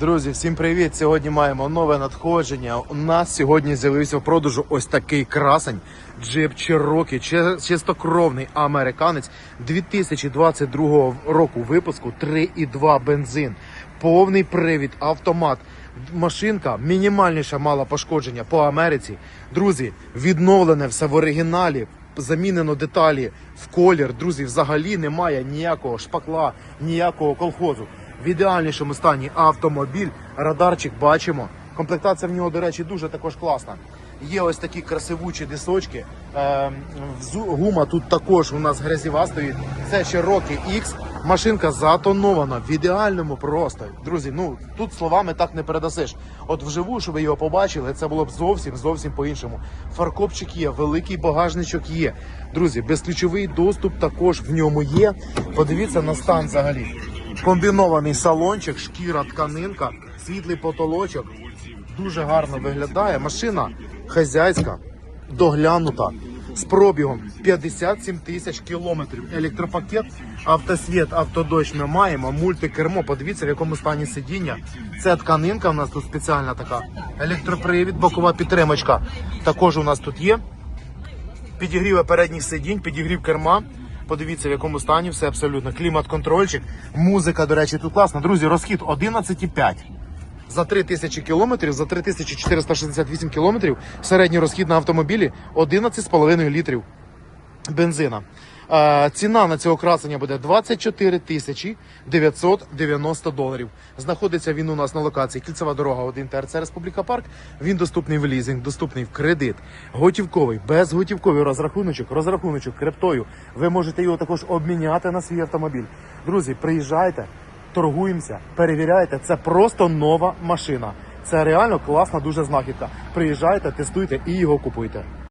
Друзі, всім привіт! Сьогодні маємо нове надходження. У нас сьогодні з'явився в продажу ось такий красень. Джип Cherokee, чи- чистокровний американець 2022 року випуску 3,2 бензин, повний привід, автомат. Машинка мінімальніше мала пошкодження по Америці. Друзі, відновлене все в оригіналі. Замінено деталі в колір. Друзі, взагалі немає ніякого шпакла, ніякого колхозу в ідеальнішому стані автомобіль. Радарчик бачимо. Комплектація в нього, до речі, дуже також класна. Є ось такі красивучі дисочки. Е, гума тут також у нас грязіва стоїть. Це Cherokee X. Машинка затонована в ідеальному просто. Друзі, ну тут словами так не передасиш. От вживу, щоб ви його побачили, це було б зовсім зовсім по-іншому. Фаркопчик є, великий багажничок є. Друзі, безключовий доступ також в ньому є. Подивіться на стан взагалі. Комбінований салончик, шкіра, тканинка, світлий потолочок. Дуже гарно виглядає. Машина хазяйська, доглянута. З пробігом 57 тисяч кілометрів. Електропакет, автосвіт, автодощ ми маємо, мультикермо. Подивіться, в якому стані сидіння. Це тканинка у нас тут спеціальна така. Електропривід, бокова підтримочка. Також у нас тут є. Підігрів передніх сидінь, підігрів керма. Подивіться, в якому стані все абсолютно. Клімат-контрольчик. Музика, до речі, тут класна. Друзі, розхід 11,5. За 3000 кілометрів, за 3468 кілометрів середній розхід на автомобілі 11,5 літрів бензина. Ціна на цього красення буде 24 тисячі 990 доларів. Знаходиться він у нас на локації Кільцева дорога 1 ТРЦ Республіка Парк. Він доступний в лізинг, доступний в кредит, готівковий, безготівковий розрахуночок, розрахуночок криптою. Ви можете його також обміняти на свій автомобіль. Друзі, приїжджайте, торгуємося, перевіряйте. Це просто нова машина. Це реально класна, дуже знахідка. Приїжджайте, тестуйте і його купуйте.